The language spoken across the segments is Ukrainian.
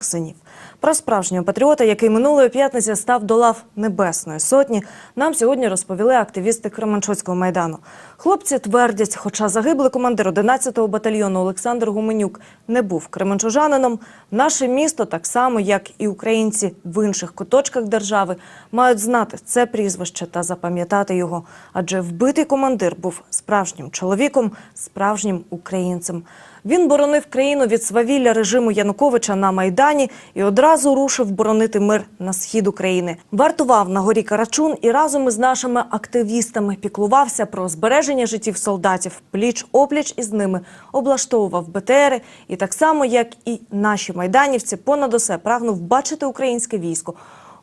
синів. Про справжнього патріота, який минулої п'ятниці став до лав Небесної Сотні, нам сьогодні розповіли активісти Кременчуцького майдану. Хлопці твердять, хоча загиблий командир 11-го батальйону Олександр Гуменюк не був кременчужанином, наше місто, так само як і українці в інших куточках держави, мають знати це прізвище та запам'ятати його. Адже вбитий командир був справжнім чоловіком, справжнім українцем. Він боронив країну від свавілля режиму Януковича на Майдані і одразу рушив боронити мир на схід України. Вартував на горі Карачун і разом із нашими активістами піклувався про збереження життів солдатів. Пліч опліч із ними облаштовував БТРи і так само, як і наші майданівці, понад усе прагнув бачити українське військо.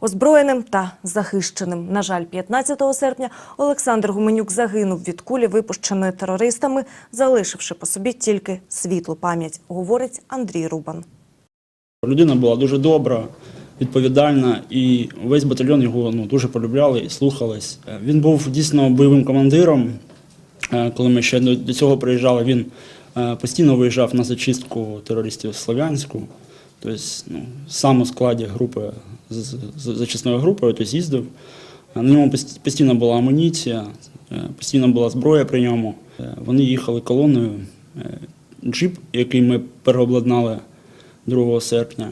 Озброєним та захищеним. На жаль, 15 серпня Олександр Гуменюк загинув від кулі, випущеної терористами, залишивши по собі тільки світлу пам'ять, говорить Андрій Рубан. Людина була дуже добра, відповідальна, і весь батальйон його ну, дуже полюбляли і слухались. Е, Він був дійсно бойовим командиром. Е, Коли ми ще до цього приїжджали, він е, постійно виїжджав на зачистку терористів Слов'янську. Тобто, ну, сам у складі групи зачисної групи тобто, їздив. На ньому постійно була амуніція, постійно була зброя при ньому. Вони їхали колоною. Джип, який ми переобладнали 2 серпня,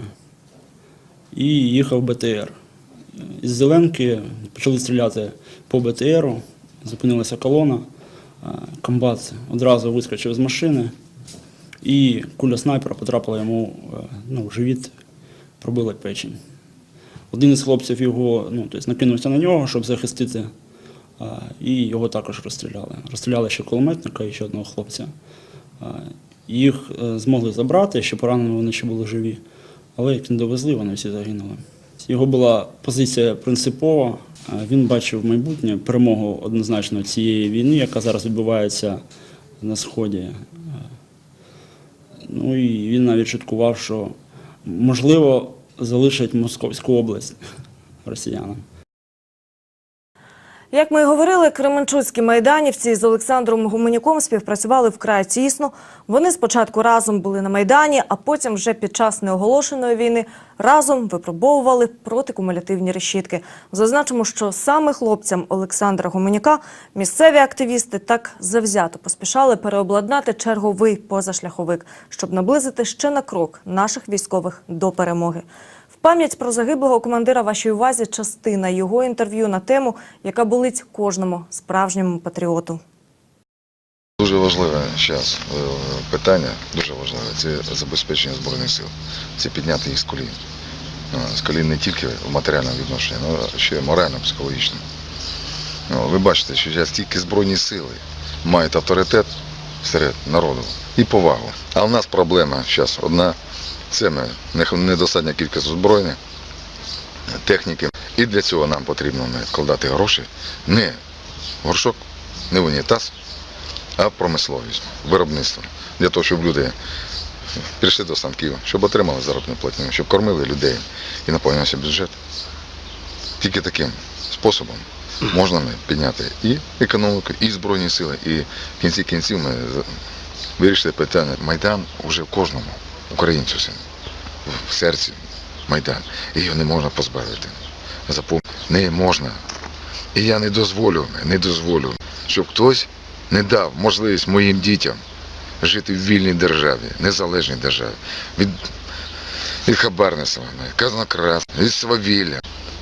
і їхав БТР. Із Зеленки почали стріляти по БТРу, зупинилася колона. Комбат одразу вискочив з машини, і куля снайпера потрапила йому е, ну, в живіт, пробила печень. Один із хлопців його ну, тобто накинувся на нього, щоб захистити, і його також розстріляли. Розстріляли ще кулеметника і ще одного хлопця. Їх е, змогли забрати, ще поранені вони ще були живі, але як не довезли, вони всі загинули. Його була позиція принципова. Він бачив майбутнє перемогу однозначно цієї війни, яка зараз відбувається на сході. Е, Ну і він навіть шуткував, що можливо залишать Московську область росіянам. Як ми і говорили, кременчуцькі майданівці з Олександром Гуменюком співпрацювали вкрай тісно. Вони спочатку разом були на Майдані, а потім вже під час неоголошеної війни разом випробовували протикумулятивні решітки. Зазначимо, що саме хлопцям Олександра Гуменюка місцеві активісти так завзято поспішали переобладнати черговий позашляховик, щоб наблизити ще на крок наших військових до перемоги. Пам'ять про загиблого командира вашій увазі частина його інтерв'ю на тему, яка болить кожному справжньому патріоту. Дуже важливе зараз питання, дуже важливе, це забезпечення Збройних сил. Це підняти їх з колін. Ну, З колін не тільки в матеріальному відношенні, але ще й морально, психологічно. Ну, ви бачите, що зараз тільки Збройні сили мають авторитет серед народу і повагу. А в нас проблема зараз одна. Це ми не- недостатня кількість озброєння, техніки. І для цього нам потрібно вкладати гроші не в горшок, не в унітаз, а в промисловість, виробництво. Для того, щоб люди прийшли до станків, щоб отримали заробітну платню, щоб кормили людей і наповнювався бюджет. Тільки таким способом можна підняти і економіку, і збройні сили, і в кінці кінців ми вирішили питання. Майдан вже в кожному українцю син, в серці Майдан. І його не можна позбавити. Запомни, не можна. І я не дозволю, не дозволю, щоб хтось не дав можливість моїм дітям жити в вільній державі, незалежній державі. Від, від хабарництва, казнокрад, від свавілля.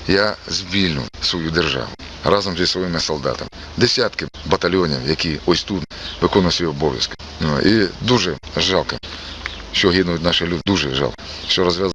Я звільню свою державу разом зі своїми солдатами. Десятки батальйонів, які ось тут виконують свої обов'язки. Ну, і дуже жалко, що гинуть наші люди. Дуже жалко, що розв'язали